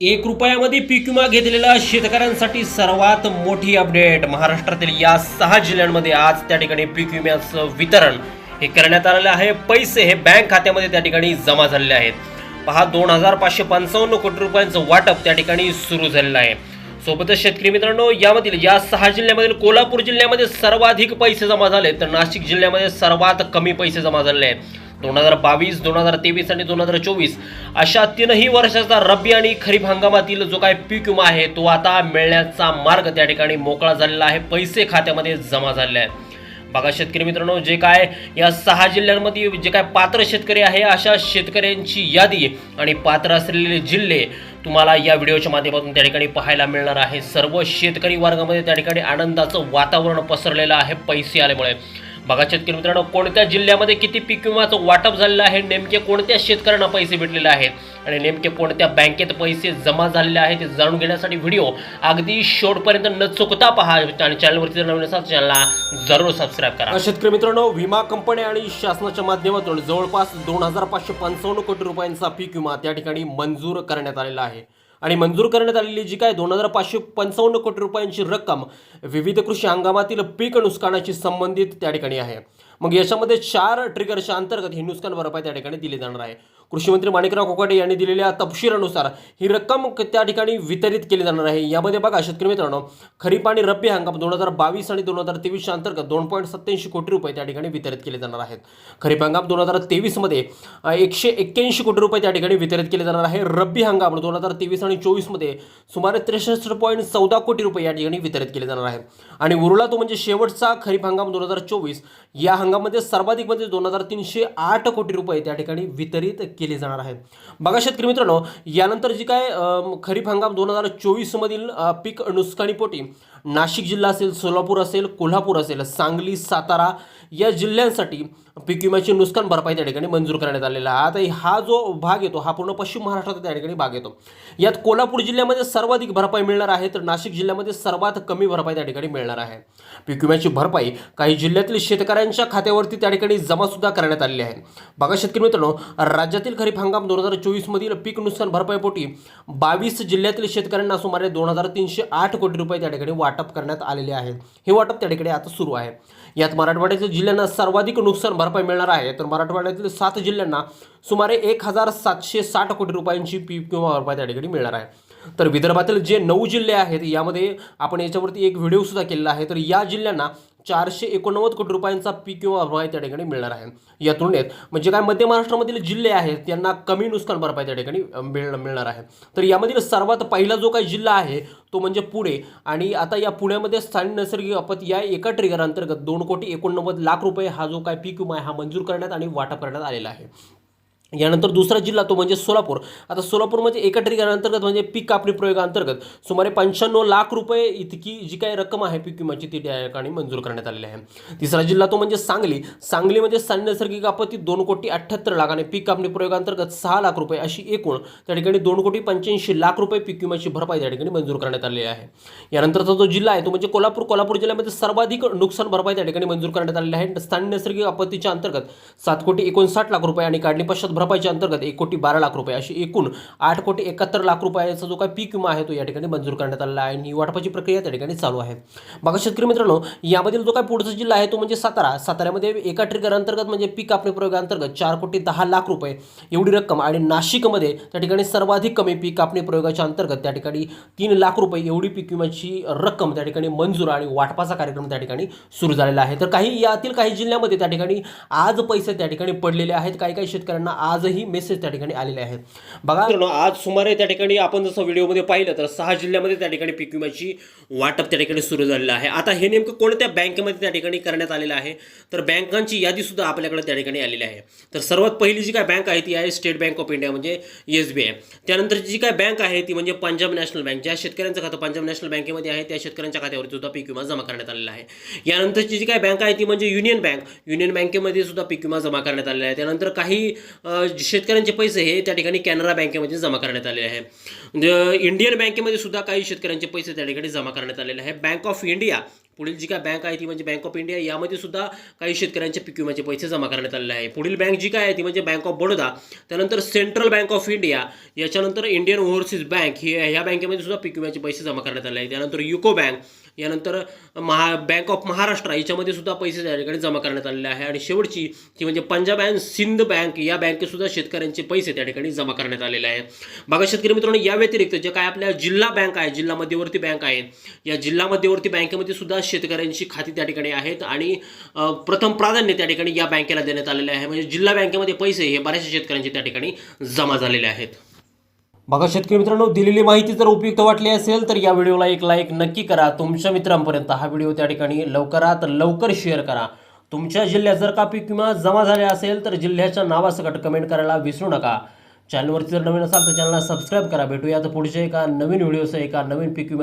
एक रुपयामध्ये पीक विमा घेतलेला शेतकऱ्यांसाठी सर्वात मोठी अपडेट. महाराष्ट्रातील या सहा जिल्ह्यांमध्ये आज त्या ठिकाणी पीक विम्याचं वितरण हे करण्यात आलेलं आहे. पैसे हे बँक खात्यामध्ये त्या ठिकाणी जमा झालेले आहेत. पहा दोन हजार पाचशे पंचावन्न कोटी रुपयांचं वाटप त्या ठिकाणी सुरू झालेलं आहे. सोबतच शेतकरी मित्रांनो यामधील या सहा जिल्ह्यामधील कोल्हापूर जिल्ह्यामध्ये सर्वाधिक पैसे जमा झाले तर नाशिक जिल्ह्यामध्ये सर्वात कमी पैसे जमा झालेले आहेत. दोन हजार बावीस दोन हजार तेवीस आणि दोन हजार चोवीस अशा तीनही वर्षाचा रब्बी आणि खरीप हंगामातील जो काय पीक विमा आहे तो आता मिळण्याचा मार्ग त्या ठिकाणी मोकळा झालेला आहे. पैसे खात्यामध्ये जमा झालेले आहेत. बघा शेतकरी मित्रांनो जे काय या सहा जिल्ह्यांमध्ये जे काय पात्र शेतकरी आहे अशा शेतकऱ्यांची यादी आणि पात्र असलेले जिल्हे तुम्हाला या व्हिडिओच्या माध्यमातून त्या ठिकाणी पाहायला मिळणार आहे. सर्व शेतकरी वर्गामध्ये त्या ठिकाणी आनंदाचं वातावरण पसरलेलं आहे पैसे आल्यामुळे. बघा शेतकरी मित्रांनो कोणत्या जिल्ह्यामध्ये किती पीक विमाचं वाटप झालेलं आहे? नेमके कोणत्या शेतकऱ्यांना पैसे भेटलेले आहेत? आणि नेमके कोणत्या बँकेत पैसे जमा झालेले आहेत ते जाणून घेण्यासाठी व्हिडिओ अगदी शेवटपर्यंत न चुकता पहा आणि चॅनलवरती जर नवीन असाल चॅनलला जरूर सबस्क्राईब करा. शेतकरी मित्रांनो विमा कंपन्या आणि शासनाच्या माध्यमातून जवळपास दोन हजार पाचशे पंचावन्न कोटी रुपयांचा पीक विमा त्या ठिकाणी मंजूर करण्यात आलेला आहे. आणि मंजूर करण्यात आलेली जी काय दोन हजार पाचशे पंचावन्न कोटी रुपयांची रक्कम विविध कृषी हंगामातील पीक नुकसानाशी संबंधित त्या ठिकाणी आहे. मग याच्यामध्ये चार ट्रिगरच्या अंतर्गत ही नुकसान भरपाई त्या ठिकाणी दिली जाणार आहे. कृषीमंत्री माणिकराव कोकाटे यांनी दिलेल्या तपशीलानुसार ही रक्कम त्या ठिकाणी वितरित केली जाणार आहे. यामध्ये बघा शेतकरी मित्रांनो खरीप आणि रब्बी हंगाम दोन हजार बावीस आणि दोन हजार तेवीसच्या अंतर्गत दोन पॉईंट सत्याऐंशी कोटी रुपये त्या ठिकाणी वितरित केले जाणार आहेत. खरीप हंगाम दोन हजार तेवीसमध्ये एकशे एक्क्याऐंशी कोटी रुपये त्या ठिकाणी वितरित केले जाणार आहे. रब्बी हंगाम दोन हजार तेवीस आणि चोवीसमध्ये सुमारे त्रेसष्ट पॉईंट चौदा कोटी रुपये या ठिकाणी वितरित केले जाणार आहे. आणि उरला तो म्हणजे शेवटचा खरीप हंगाम दोन हजार चोवीस. या हंगामामध्ये सर्वाधिक म्हणजे दोन हजार तीनशे आठ कोटी रुपये त्या ठिकाणी वितरित केले जाणार आहेत बघा शेतकरी मित्रांनो यानंतर जी काय खरीप हंगाम दोन हजार चोवीसमधील पीक नुकसानीपोटी नाशिक जिल्हा असेल सोलापूर असेल कोल्हापूर असेल सांगली सातारा या जिल्ह्यांसाठी पीक विम्याची नुकसान भरपाई त्या ठिकाणी मंजूर करण्यात आलेला आहे. आता हा जो भाग येतो हा पूर्ण पश्चिम महाराष्ट्रात त्या ठिकाणी भाग येतो. यात कोल्हापूर जिल्ह्यामध्ये सर्वाधिक भरपाई मिळणार आहे तर नाशिक जिल्ह्यामध्ये सर्वात कमी भरपाई त्या ठिकाणी मिळणार आहे. पीक विम्याची भरपाई काही जिल्ह्यातील शेतकऱ्यांच्या खात्यावरती त्या ठिकाणी जमासुद्धा करण्यात आलेली आहे. बघा शेतकरी मित्रांनो राज्यातील खरीप हंगाम दोन हजार चोवीसमधील पीक नुकसान भरपाईपोटी बावीस जिल्ह्यातील शेतकऱ्यांना सुमारे दोन हजार तीनशे आठ कोटी रुपये त्या ठिकाणी वाटप करण्यात आलेले आहे. हे वाटप त्या ठिकाणी आता सुरू आहे. यात मराठवाड्यातील जिल्ह्यांना सर्वाधिक नुकसान भरपाई मिळणार आहे. तर मराठवाड्यातील सात जिल्ह्यांना सुमारे एक हजार सातशे साठ कोटी रुपयांची पीक किंवा भरपाई त्या ठिकाणी मिळणार आहे. तर विदर्भातील जे नऊ जिल्हे आहेत यामध्ये आपण याच्यावरती एक व्हिडिओ सुद्धा केलेला आहे. तर या जिल्ह्यांना चारशे एकोणनव्वद कोटी रुपयांचा पीक किंवा भरपाई त्या ठिकाणी मिळणार आहे. या तुलनेत म्हणजे काय मध्य महाराष्ट्रामधील जिल्हे आहेत त्यांना कमी नुकसान भरपाई त्या ठिकाणी मिळ मिळणार आहे. तर यामधील सर्वात पहिला जो काही जिल्हा आहे तो म्हणजे पुणे. आणि आता या पुण्यामध्ये स्थानिक नैसर्गिक आपत्ती या एका ट्रिगर अंतर्गत दोन कोटी एकोणनव्वद लाख रुपये हा जो काय पीक विमा आहे हा मंजूर करण्यात आणि वाटप करण्यात आलेला आहे. यानंतर दुसरा जिल्हा तो म्हणजे सोलापूर. आता सोलापूरमध्ये एका अंतर्गत म्हणजे पीक कापणी प्रयोगाअंतर्गत सुमारे पंच्याण्णव लाख रुपये इतकी जी काही रक्कम आहे पीक विम्याची ती त्या ठिकाणी मंजूर करण्यात आलेली आहे. तिसरा जिल्हा तो म्हणजे सांगली. सांगलीमध्ये नैसर्गिक आपत्ती दोन कोटी अठ्ठ्याहत्तर लाख आणि पीक कापणी प्रयोगाअंतर्गत सहा लाख रुपये अशी एकूण त्या ठिकाणी दोन कोटी पंच्याऐंशी लाख रुपये पीक विम्याची भरपाई त्या ठिकाणी मंजूर करण्यात आलेली आहे. यानंतरचा जो जिल्हा आहे तो म्हणजे कोल्हापूर. कोल्हापूर जिल्ह्यामध्ये सर्वाधिक नुकसान भरपाई त्या ठिकाणी मंजूर करण्यात आलेली आहे. स्थानिक नैसर्गिक आपत्तीच्या अंतर्गत सात कोटी एकोणसाठ लाख रुपये आणि काढणी पश्चात भरपाईच्या अंतर्गत एक कोटी बारा लाख रुपये अशी एकूण आठ कोटी एकाहत्तर लाख रुपयाचा जो काही पीक विमा आहे तो या ठिकाणी मंजूर करण्यात आलेला आहे आणि वाटपाची प्रक्रिया त्या ठिकाणी चालू आहे. बघा शेतकरी मित्रांनो यामधील जो काय पुढचा जिल्हा आहे तो म्हणजे सातारा. साताऱ्यामध्ये एका ट्रिगर अंतर्गत म्हणजे पीक कापणी प्रयोगाअंतर्गत चार कोटी दहा लाख रुपये एवढी रक्कम आणि नाशिकमध्ये त्या ठिकाणी सर्वाधिक कमी पीक कापणी प्रयोगाच्या अंतर्गत त्या ठिकाणी तीन लाख रुपये एवढी पीक विम्याची रक्कम त्या ठिकाणी मंजूर आणि वाटपाचा कार्यक्रम त्या ठिकाणी सुरू झालेला आहे. तर काही यातील काही जिल्ह्यामध्ये त्या ठिकाणी आज पैसे त्या ठिकाणी पडलेले आहेत. काही काही शेतकऱ्यांना आज आजही मेसेज त्या ठिकाणी आलेले आहेत. बघा आज सुमारे त्या ठिकाणी आपण जसं व्हिडिओमध्ये पाहिलं तर सहा जिल्ह्यामध्ये त्या ठिकाणी पीक विम्याची वाटप त्या ठिकाणी सुरू झालेलं आहे. आता हे नेमकं कोणत्या बँकेमध्ये त्या ठिकाणी करण्यात आलेलं आहे? तर बँकांची यादी सुद्धा आपल्याकडे त्या ठिकाणी आलेली आहे. तर सर्वात पहिली जी काय बँक आहे ती आहे स्टेट बँक ऑफ इंडिया म्हणजे एस बी आय. त्यानंतरची जी काय बँक आहे ती म्हणजे पंजाब नॅशनल बँक. ज्या शेतकऱ्यांचं खातं पंजाब नॅशनल बँकेमध्ये आहे त्या शेतकऱ्यांच्या खात्यावरती सुद्धा पीक विमा जमा करण्यात आलेला आहे. यानंतरची जी काय बँक आहे ती म्हणजे युनियन बँक. युनियन बँकेमध्ये सुद्धा पीक विमा जमा करण्यात आलेला आहे. त्यानंतर काही शेतकऱ्यांचे पैसे हे त्या ठिकाणी कॅनरा बँकेमध्ये जमा करण्यात आलेले आहे. म्हणजे, इंडियन बँकेमध्ये सुद्धा काही शेतकऱ्यांचे पैसे त्या ठिकाणी जमा करण्यात आलेले आहे. बँक ऑफ इंडिया पुढील जी काय बँक आहे ती म्हणजे बँक ऑफ इंडिया यामध्ये सुद्धा काही शेतकऱ्यांच्या पीक विम्याचे पैसे जमा करण्यात आलेले आहे. पुढील बँक जी काय आहे ती म्हणजे बँक ऑफ बडोदा त्यानंतर सेंट्रल बँक ऑफ इंडिया याच्यानंतर इंडियन ओव्हरसीज बँक ही ह्या बँकेमध्ये सुद्धा पीक विम्याचे पैसे जमा करण्यात आले आहे. त्यानंतर युको बँक यानंतर महा बँक ऑफ महाराष्ट्र याच्यामध्ये सुद्धा पैसे त्या ठिकाणी जमा करण्यात आलेले आहे. आणि शेवटची ती म्हणजे पंजाब अँड सिंध बँक या बँकेत सुद्धा शेतकऱ्यांचे पैसे त्या ठिकाणी जमा करण्यात आलेले आहे. बघा शेतकरी मित्रांनो या व्यतिरिक्त जे काय आपल्या जिल्हा बँक आहे जिल्हा मध्यवर्ती बँक आहे या जिल्हा मध्यवर्ती बँकेमध्ये सुद्धा शेतकऱ्यांची खाती त्या ठिकाणी आहेत आणि प्रथम प्राधान्य त्या ठिकाणी या बँकेला देण्यात आलेले आहे. म्हणजे जिल्हा बँकेमध्ये पैसे हे बऱ्याचशा शेतकऱ्यांचे त्या ठिकाणी जमा झालेले आहेत. बघा शेतकरी मित्रांनो दिलेली माहिती जर उपयुक्त वाटली असेल तर या व्हिडिओला एक लाईक नक्की करा. तुमच्या मित्रांपर्यंत हा व्हिडिओ त्या ठिकाणी लवकरात लवकर शेअर करा. तुमच्या जिल्ह्यात जर का पीक विमा जमा झाले असेल तर जिल्ह्याच्या नावासकट कमेंट करायला विसरू नका. चॅनलवरती जर नवीन असाल तर चॅनलला सबस्क्राईब करा. भेटूया तर पुढच्या एका नवीन व्हिडिओसह एका नवीन पीक विमा